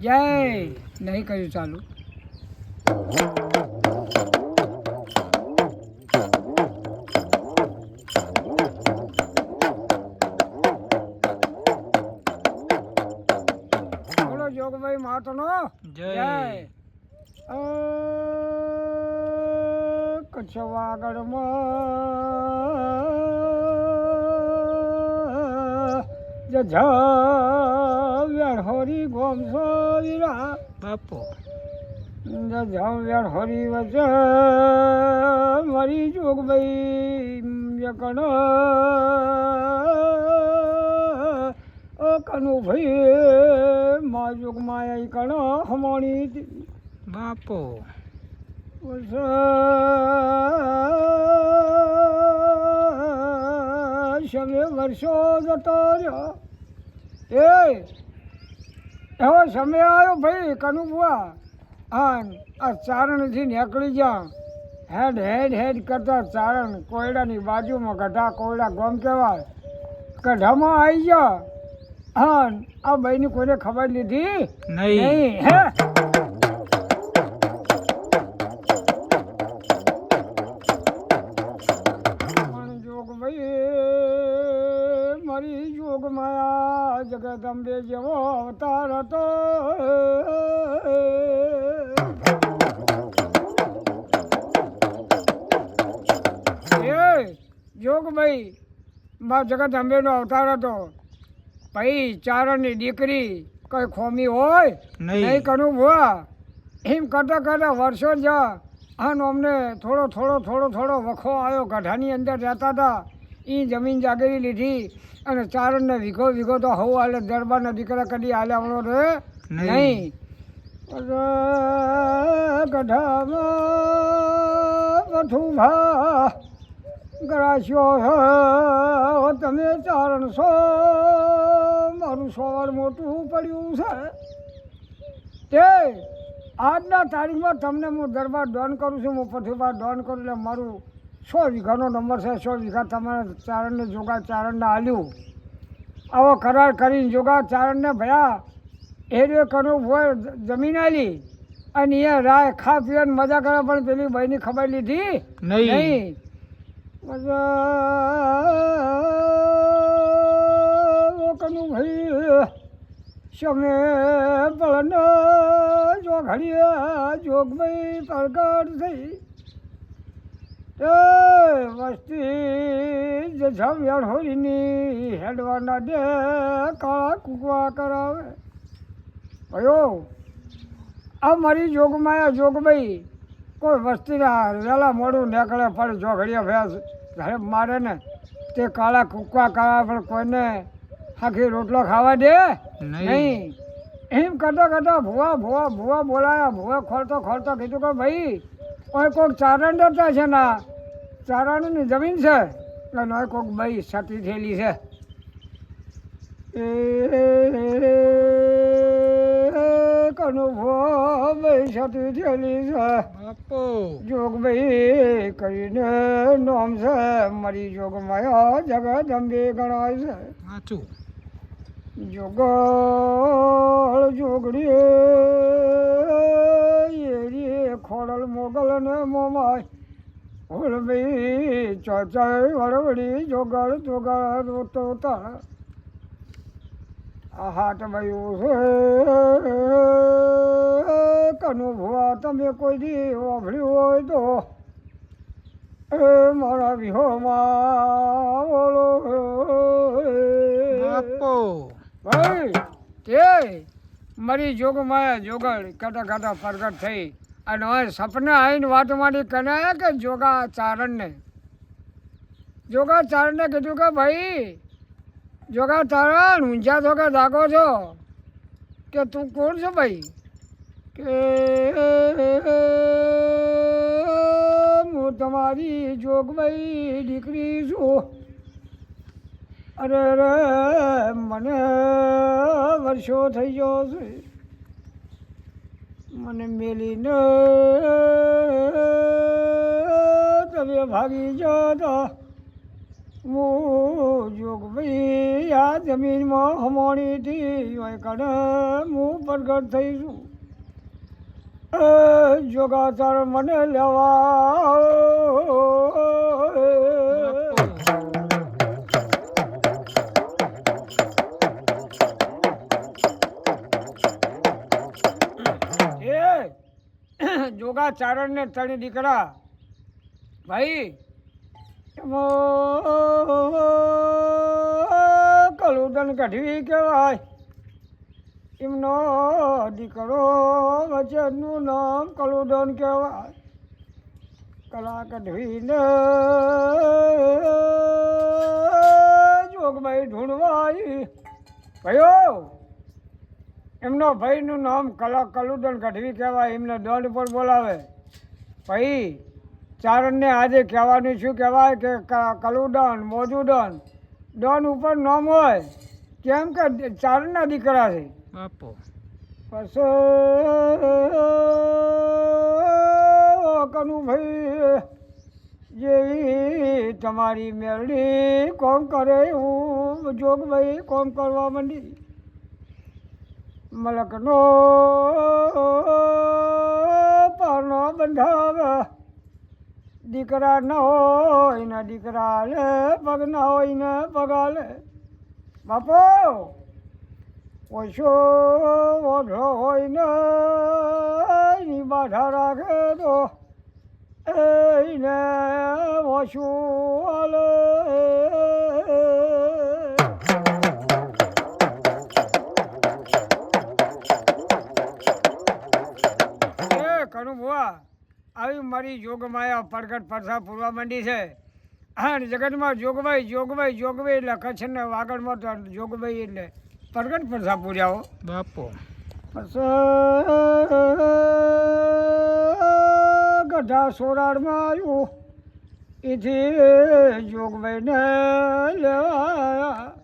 જય નહીં કર્યું ચાલુ. જોગભાઈ માતનો. જય. કચ્છવાગઢમાં જજ હોરી ગોમ વીરા બાપુ. જજ હોરી વચ્ચે મારી જોગભાઈ યકણ. કનુ ભાઈ મા જોગ માયા કણ. હમણી બાપો. શમે વર્ષો જતો રહ્યો. એ એવો સમય આવ્યો ભાઈ કનુભા હા આ ચારણથી નીકળી જા હેડ હેડ હેડ કરતા ચારણ કોયડાની બાજુમાં ગઢા કોયડા ગોમ કહેવાય. ગઢામાં આવી જા હા આ ભાઈની કોઈને ખબર લીધી? નહીં હે? જગદંબે જેવો અવતાર હતો. એ જોગભાઈ મા જગદંબેનો અવતાર હતો. ભાઈ ચારણની દીકરી કઈ ખોમી હોય? નહીં. કરું ભુવા. એમ કરતાં કરતાં વર્ષો જ આનો અમને થોડો થોડો થોડો થોડો વખો આવ્યો ગઢાની અંદર રહેતા હતા. એ જમીન જાગીરી લીધી અને ચારણને વીઘો વીઘો તો હવું હાલે દરબારના દીકરા કદી હાલે આવડો રે? નહીં. ગઢામાં ગરાશ્યો તમે ચારણ છો? મારું સવાર મોટું પડ્યું છે. તે આજના તારીખમાં તમને હું દરબાર ડોન કરું છું હું પથુભા ડોન કરું એટલે મારું સો વીઘાનો નંબર છે સો વીઘા તમારા ચારણને જોગા ચારણને હાલ્યું આવો કરાર કરીને જોગા ચારણને ભયા એરિયો કરું હોય જમીન આલી. અને એ રાય ખા પીવાની મજા કરે પણ પેલી ભાઈની ખબર લીધી? નહીં. મજા. કનું ભાઈ શમે પળન જો ઘડીએ જોગભાઈ પ્રગટ થઈ. વસ્તી જજાવ્યાણ હોરીની હેડવાના દે કાળા કૂકવા કરાવે. ભયો આ મારી જોગમાયા જોગભાઈ કોઈ વસ્તીના વહેલા મોડું નીકળે પણ જો ઘડીએ ભેંસ ઘરે મારે ને તે કાળા કૂકવા કરાવે પણ કોઈને આખી રોટલો ખાવા દે? નહીં. નહીં. એમ કરતા કરતા ભુવા ભુવા ભુવા બોલાયા ભુવા ખોલતો ખોલતો કીધું કે ભાઈ કોઈ કોઈક ચારણ ડરતા છે ના ચારણની જમીન છે. એટલે નોય કોઈક ભાઈ છતી થયેલી છે. એ કનુ ભો ભાઈ સતી થયેલી છે. જોગભાઈ કરીને નોમ છે. મારી જોગમાયા જગદંબે ગણાય છે. જોગળ જોગડી એરી ખોડલ મોગલ ને મોમાય. હોલભાઈ ચોચાઈ વળવડી જોગળ જોગળ રોતો તાર આ હાટ ભાઈ છે. કનુ ભુવા તમે કોઈ દી વાભળ્યું હોય તો. એ મારા વિહોમાં બોલો. બાપુ. ભાઈ તે મારી જોગમાયા જોગળ કાટા કાટા પ્રગટ થઈ. અને હવે સપના આવીને વાત માંડી કરે કે જોગા ચારણને જોગા ચારણને કીધું કે ભાઈ જોગા ચારણ ઊંઝા તો કે દાગો છો. કે તું કોણ છો ભાઈ? કે હું તમારી જોગભાઈ દીકરી છું. અરે રે મને વર્ષો થઈ ગયો છે. મને મેલીને તમે ભાગી જાઓ તો હું જોગભાઈ આ જમીનમાં હમોણીથી કને હું પ્રગટ થઈશું જોગાચાર મને લેવા જોગાચારણ ને ત્રણ દીકરા. ભાઈ કલુદન કઢવી કહેવાય. એમનો દીકરો વચનનું નામ કલુદન કહેવાય. કલા કઢવીને જોગભાઈ ઢૂંઢવાય ભયો એમનો ભાઈનું નામ કલા કલુદન કઢવી કહેવાય એમને દોડ પર બોલાવે. ભાઈ ચારણને આજે કહેવાનું શું કહેવાય કે ક- મોજુદન ડોન ઉપર નામ હોય. કેમ કે ચારણના દીકરા છે. બાપો. પછી કનુભાઈ જેવી તમારી મેળડી કોમ કરે હું જોગભાઈ કોમ કરવા માંડી. મલકનો પરનો બંધાવે. દીકરા ન હોય ને દીકરા લે, પગ ન હોય ને પગાલે બાપો, ઓછો ઓઢો હોય ને એની બાધા રાખે તો એને ઓછું હાલે કનુ ભુવા આવી મારી જોગમાયા પડઘટ પરસા પૂરવા માંડી છે. હા જગતમાં જોગભાઈ જોગભાઈ જોગવાઈ એટલે કચ્છને વાગડમાં તો જોગવાઈ એટલે પડઘટ પરસા પૂર્યા બાપો. ગઢા સોરાડમાં આવ્યું. એથી જોગભાઈને લેવા